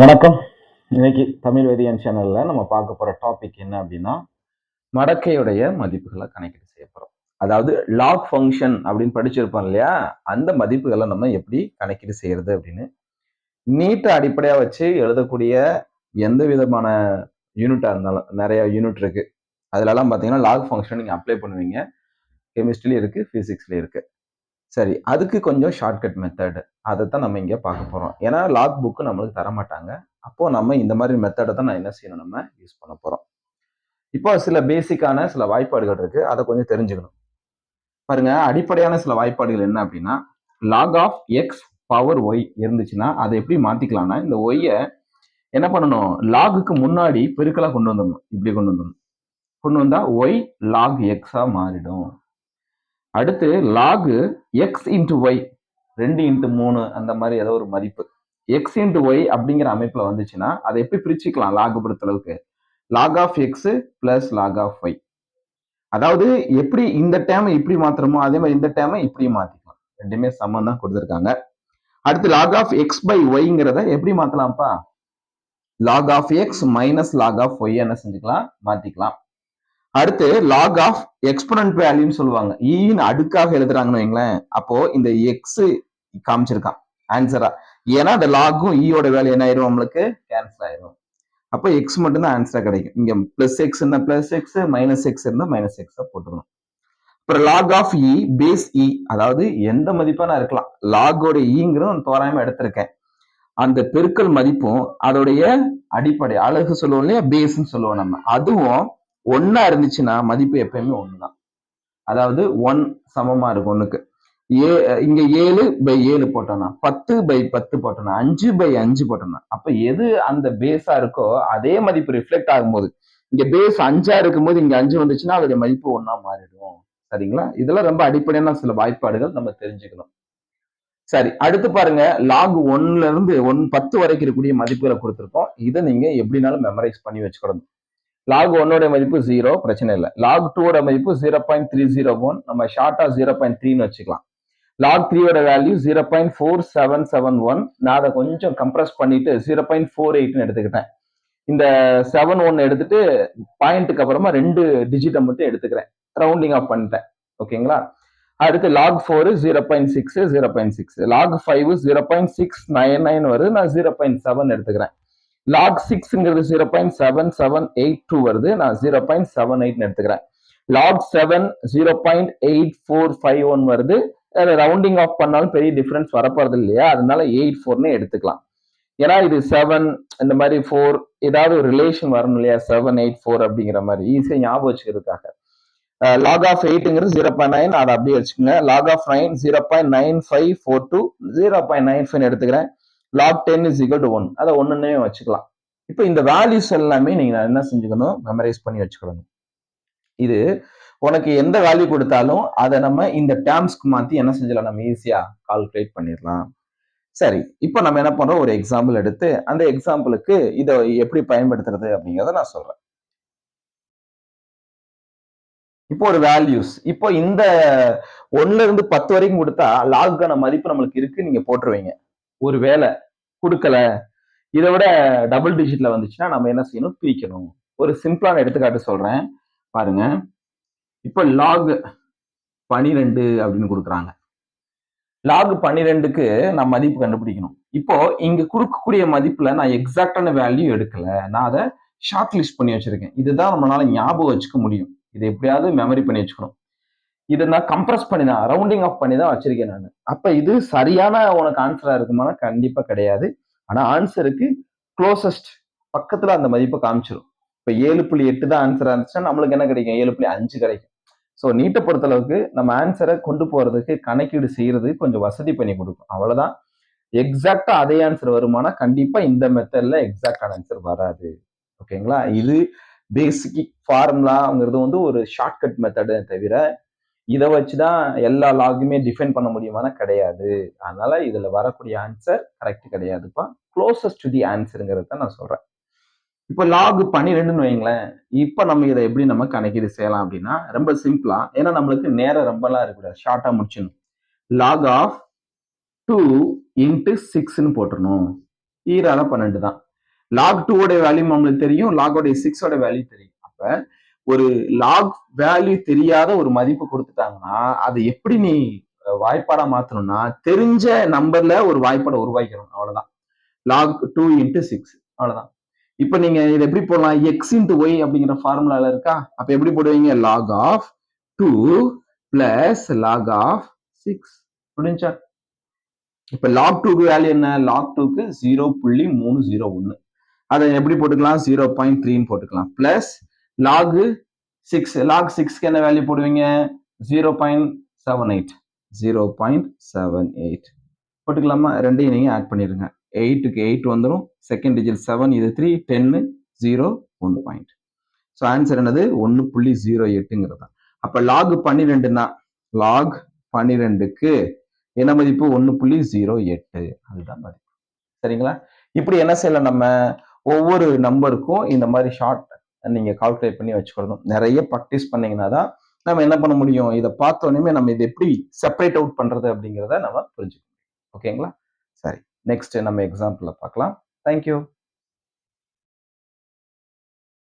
வணக்கம். இன்னைக்கு தமிழ் வேதியன் சேனல்ல நம்ம பார்க்க போற டாபிக் என்ன அப்படின்னா மடக்கையுடைய மதிப்புகளை கணக்கீடு செய்ய போறோம். அதாவது லாக் ஃபங்க்ஷன் அப்படின்னு படிச்சிருப்போம் இல்லையா? அந்த மதிப்புகளை நம்ம எப்படி கணக்கீடு செய்யறது அப்படின்னு நீட்டை அடிப்படையா வச்சு எழுதக்கூடிய எந்த விதமான யூனிட்டா இருந்தாலும் நிறைய யூனிட் இருக்கு. அதுலலாம் பார்த்தீங்கன்னா லாக் ஃபங்க்ஷன் நீங்க அப்ளை பண்ணுவீங்க. கெமிஸ்ட்ரிலையும் இருக்கு பிசிக்ஸ்லயும் இருக்கு. சரி அதுக்கு கொஞ்சம் ஷார்ட்கட் மெத்தட் அதை தான் நம்ம இங்கே பார்க்க போகிறோம் ஏன்னா லாக் புக்கு நம்மளுக்கு தர மாட்டாங்க நம்ம இந்த மாதிரி மெத்தடை தான் நான் என்ன செய்யணும்? நம்ம யூஸ் பண்ண போகிறோம் இப்போ சில பேசிக்கான சில வாய்ப்பாடுகள் இருக்குது அதை கொஞ்சம் தெரிஞ்சுக்கணும். பாருங்க அடிப்படையான சில வாய்ப்பாடுகள் என்ன அப்படின்னா log of x power y இருந்துச்சுன்னா அதை எப்படி மாற்றிக்கலாம்னா இந்த ஒய்யை என்ன பண்ணணும்? லாகுக்கு முன்னாடி பெருக்கலாக கொண்டு வந்துடணும். இப்படி கொண்டு வந்துடணும். கொண்டு வந்தால் ஒய் லாக் எக்ஸாக மாறிடும். அடுத்து லாகு எக்ஸ் இன்ட்டு ஒய் ரெண்டு இன்ட்டு மூணு அந்த மாதிரி ஏதோ ஒரு மதிப்பு. எக்ஸ் இன்ட்டு ஒய் அப்படிங்கிற அமைப்பில் வந்துச்சுன்னா அதை எப்படி பிரிச்சுக்கலாம் லாக் பொறுத்த அளவுக்கு? Log of x plus log of y அதாவது எப்படி இந்த டேமை இப்படி மாத்திரமோ அதே மாதிரி இந்த டேமை இப்படி மாத்திக்கலாம். ரெண்டுமே சமம் தான் கொடுத்துருக்காங்க. அடுத்து லாக் ஆஃப் எக்ஸ் பை ஒய்ங்கிறத எப்படி மாத்தலாம்ப்பா? Log of x minus log of y என்ன செஞ்சுக்கலாம்? மாத்திக்கலாம். அடுத்து லாக் ஆஃப் எக்ஸ்பனன்ட் வேல்யூன்னு சொல்லுவாங்க. E ஈன்னு அடுக்காக எழுதுறாங்கன்னு வைங்களேன். அப்போ இந்த எக்ஸ் காமிச்சிருக்கான். ஆன்சரா ஏன்னா அந்த லாகும் ஈயோட வேல்யூ என்ன ஆயிரும் நம்மளுக்கு? கேன்சல் ஆயிரும். அப்போ எக்ஸ் மட்டும்தான் ஆன்சரா கிடைக்கும். இங்க பிளஸ் எக்ஸ் இருந்தா பிளஸ் எக்ஸ் மைனஸ் எக்ஸ் இருந்தா மைனஸ் எக்ஸ் போட்டுக்கணும். அப்புறம் log of e base e அதாவது எந்த மதிப்பானா இருக்கலாம். லாகோட ஈங்கிறதும் e தோராயமா எடுத்திருக்கேன். அந்த பெருக்கல் மதிப்பும் அதோடைய அடிப்படை அழகு சொல்லுவோம் இல்லையா? பேஸ்ன்னு சொல்லுவோம் நம்ம. அதுவும் ஒன்னா இருந்துச்சுன்னா மதிப்பு எப்பயுமே ஒண்ணுதான். அதாவது ஒன் சமமா இருக்கும் ஒண்ணுக்கு. ஏ இங்க ஏழு பை ஏழு போட்டோம்னா பத்து பை பத்து போட்டோம்னா அஞ்சு பை அஞ்சு போட்டோம்னா அப்ப எது அந்த பேஸா இருக்கோ அதே மதிப்பு ரிஃப்ளெக்ட் ஆகும்போது இங்க பேஸ் அஞ்சா இருக்கும்போது இங்க அஞ்சு வந்துச்சுன்னா அதோடைய மதிப்பு ஒன்னா மாறிடும். சரிங்களா? இதெல்லாம் ரொம்ப அடிப்படையான சில வாய்ப்பாடுகள் நம்ம தெரிஞ்சுக்கணும். சரி அடுத்து பாருங்க லாக் ஒன்ல இருந்து ஒன் பத்து வரைக்கும் இருக்கக்கூடிய மதிப்புகளை கொடுத்துருக்கோம். இதை நீங்க எப்படினாலும் மெமரைஸ் பண்ணி வச்சுக்கணும். லாக் ஒன்னோட மதிப்பு ஜீரோ பிரச்சனை இல்லை. லாக் டூவோட மதிப்பு zero point three zero one நம்ம ஷார்ட்டாக ஜீரோ பாயிண்ட் த்ரீன்னு வச்சுக்கலாம். லாக் த்ரீயோட value zero point four seven seven one நான் அதை கொஞ்சம் கம்ப்ரஸ் பண்ணிட்டு ஜீரோ பாயிண்ட் ஃபோர் எயிட்னு எடுத்துக்கிட்டேன். இந்த செவன் ஒன் எடுத்துட்டு பாயிண்ட்டுக்கு அப்புறமா ரெண்டு டிஜிட்டை மட்டும் எடுத்துக்கிறேன். ரவுண்டிங் ஆஃப் பண்ணிட்டேன். ஓகேங்களா அடுத்து log four zero point six zero point six log five zero point six nine nine வருது நான் ஜீரோ பாயிண்ட் செவன் எடுத்துக்கிறேன். Log சிக்ஸ்ங்கிறது zero point seven seven eight two வருது. நான் ஜீரோ பாயிண்ட் செவன் எயிட்னு எடுத்துக்கிறேன். Log seven zero point eight four five one வருது. Rounding off பண்ணாலும் பெரிய டிஃப்ரென்ஸ் வரப்போறது இல்லையா? அதனால எயிட் ஃபோர்னே எடுத்துக்கலாம். ஏன்னா இது செவன் இந்த மாதிரி ஃபோர் ஏதாவது ஒரு ரிலேஷன் வரணும் இல்லையா? செவன் எயிட் ஃபோர் அப்படிங்கிற மாதிரி. ஈஸியாக ஞாபகம் வச்சுக்கிறதுக்காக. லாக் ஆஃப் எயிட்டுங்கிறது ஜீரோ பாயிண்ட் நைன் அதை அப்படியே வச்சுக்கோங்க. Log of nine zero point nine five four two zero point nine five எடுத்துக்கிறேன். Log ten is equal to one அதை ஒன்றுன்னே வச்சுக்கலாம். இப்போ இந்த வேல்யூஸ் எல்லாமே நீங்கள் என்ன செஞ்சுக்கணும்? மெமரைஸ் பண்ணி வச்சுக்கணும். இது உனக்கு எந்த வேல்யூ கொடுத்தாலும் அதை நம்ம இந்த டேர்ம்ஸ்க்கு மாற்றி என்ன செஞ்சலாம் நம்ம ஈஸியாக கால்குலேட் பண்ணிடலாம். சரி இப்போ நம்ம என்ன பண்ணுறோம் ஒரு எக்ஸாம்பிள் எடுத்து அந்த எக்ஸாம்பிளுக்கு இதை எப்படி பயன்படுத்துறது அப்படிங்கிறத நான் சொல்கிறேன் இப்போ ஒரு வேல்யூஸ் இப்போ இந்த ஒன்னுல இருந்து பத்து வரைக்கும் கொடுத்தா லாக்கான மதிப்பு நம்மளுக்கு இருக்கு நீங்க போட்டுருவீங்க. ஒரு வேலை கொடுக்கல. இதை விட டபுள் டிஜிட்ல வந்துச்சுன்னா நம்ம என்ன செய்யணும்? பிரிக்கணும். ஒரு சிம்பிளான எடுத்துக்காட்டு சொல்றேன். பாருங்க. இப்போ லாக் பனிரெண்டு அப்படின்னு கொடுக்குறாங்க. லாக் பன்னிரெண்டுக்கு நான் மதிப்பு கண்டுபிடிக்கணும். இப்போ இங்க கொடுக்கக்கூடிய மதிப்புல நான் எக்ஸாக்டான வேல்யூ எடுக்கல. நான் அதை ஷார்ட் லிஸ்ட் பண்ணி வச்சிருக்கேன். இதுதான் நம்மளால ஞாபகம் வச்சுக்க முடியும். இதை எப்படியாவது மெமரி பண்ணி வச்சுக்கணும். இதை நான் கம்ப்ரஸ் பண்ணி தான் ரவுண்டிங் ஆஃப் பண்ணி தான் வச்சிருக்கேன் நான். அப்ப இது சரியான உனக்கு ஆன்சரா இருக்குமானா கண்டிப்பா கிடையாது. ஆனா ஆன்சருக்கு க்ளோசஸ்ட் பக்கத்துல அந்த மதிப்பை காமிச்சிடும் இப்ப ஏழு புள்ளி எட்டு தான் ஆன்சரா இருந்துச்சுன்னா நம்மளுக்கு என்ன கிடைக்கும்? ஏழு புள்ளி அஞ்சு கிடைக்கும். ஸோ நீட்டை பொறுத்தளவுக்கு நம்ம ஆன்சரை கொண்டு போறதுக்கு கணக்கீடு செய்யறது கொஞ்சம் வசதி பண்ணி கொடுக்கும். அவ்வளவுதான். எக்ஸாக்டா அதே ஆன்சர் வருமானா கண்டிப்பா இந்த மெத்தட்ல எக்ஸாக்டான ஆன்சர் வராது. ஓகேங்களா இது பேசிக் ஃபார்முலாங்கிறது வந்து ஒரு ஷார்ட்கட் மெத்தடு தவிர இதை வச்சுதான் எல்லா லாகுமே டிஃபைன் பண்ண முடியுமானா கிடையாது. அதனால இதுல வரக்கூடிய ஆன்சர் கரெக்ட் கிடையாதுப்பா. க்ளோசஸ்ட் டு தி ஆன்சருங்கிறத நான் சொல்றேன். இப்போ லாக் பன்னிரெண்டுன்னு வைங்களேன் இப்போ நம்ம இதை எப்படி நம்ம கணக்கீடு செய்யலாம் அப்படின்னா ரொம்ப சிம்பிளா ஏன்னா நம்மளுக்கு நேரம் ரொம்பலாம் இருக்கக்கூடாது. ஷார்ட்டா முடிச்சிடணும். லாக் ஆஃப் டூ இன்ட்டு சிக்ஸ்ன்னு போட்டுடணும். ஈரால பன்னெண்டு தான் லாக் டூவோட வேல்யூ நம்மளுக்கு தெரியும் லாகோடைய சிக்ஸோட வேல்யூ தெரியும். அப்போ ஒரு லாக் வேல்யூ தெரியாத ஒரு மதிப்பு கொடுத்துட்டாங்கன்னா அதை எப்படி நீ வாய்ப்பாடா மாத்தணும்னா தெரிஞ்ச நம்பர்ல ஒரு வாய்ப்பாடை உருவாக்கணும் அவ்வளவுதான். லாக் டூ இன்ட்டு சிக்ஸ் அவ்வளவுதான். இப்ப நீங்க இதை எப்படி போடலாம்? எக்ஸ் இன்ட்டு ஒய் அப்படிங்கிற ஃபார்முலால இருக்கா? அப்ப எப்படி போடுவீங்க? Log of two plus log of six முடிஞ்சா இப்ப லாக் டூக்கு வேல்யூ என்ன? லாக் டூக்கு ஜீரோ புள்ளி மூணு ஜீரோ ஒன்னு அதை எப்படி போட்டுக்கலாம்? ஜீரோ பாயிண்ட் த்ரீன்னு போட்டுக்கலாம். பிளஸ் லாக் சிக்ஸ் லாக் சிக்ஸ்க்கு என்ன வேல்யூ போடுவீங்க? Zero point seven eight zero point seven eight போட்டுக்கலாமா? ரெண்டையும் நீங்கள் ஆட் பண்ணிடுங்க. எயிட்டுக்கு எயிட் வந்துடும் செகண்ட் டிஜிட் செவன் இது த்ரீ டென்னு zero one point so answer என்னது? ஒன்று புள்ளி ஜீரோ எட்டுங்கிறது தான் அப்போ லாக் பன்னிரெண்டுனா லாக் பன்னிரெண்டுக்கு என்ன மதிப்பு? ஒன்று புள்ளி ஜீரோ எட்டு. அதுதான் மதிப்பு. சரிங்களா? இப்படி என்ன செய்யலாம் நம்ம? ஒவ்வொரு நம்பருக்கும் இந்த மாதிரி ஷார்ட் நீங்கள் கால்குலேட் பண்ணி வச்சுக்கணும். நிறைய ப்ராக்டிஸ் பண்ணிங்கன்னா தான் நம்ம என்ன பண்ண முடியும்? இதை பார்த்தோன்னே நம்ம இதை எப்படி செப்பரேட் அவுட் பண்ணுறது அப்படிங்கிறத நம்ம புரிஞ்சுக்க முடியும். ஓகேங்களா சரி நெக்ஸ்ட் நம்ம எக்ஸாம்பிளில் பார்க்கலாம். தேங்க்யூ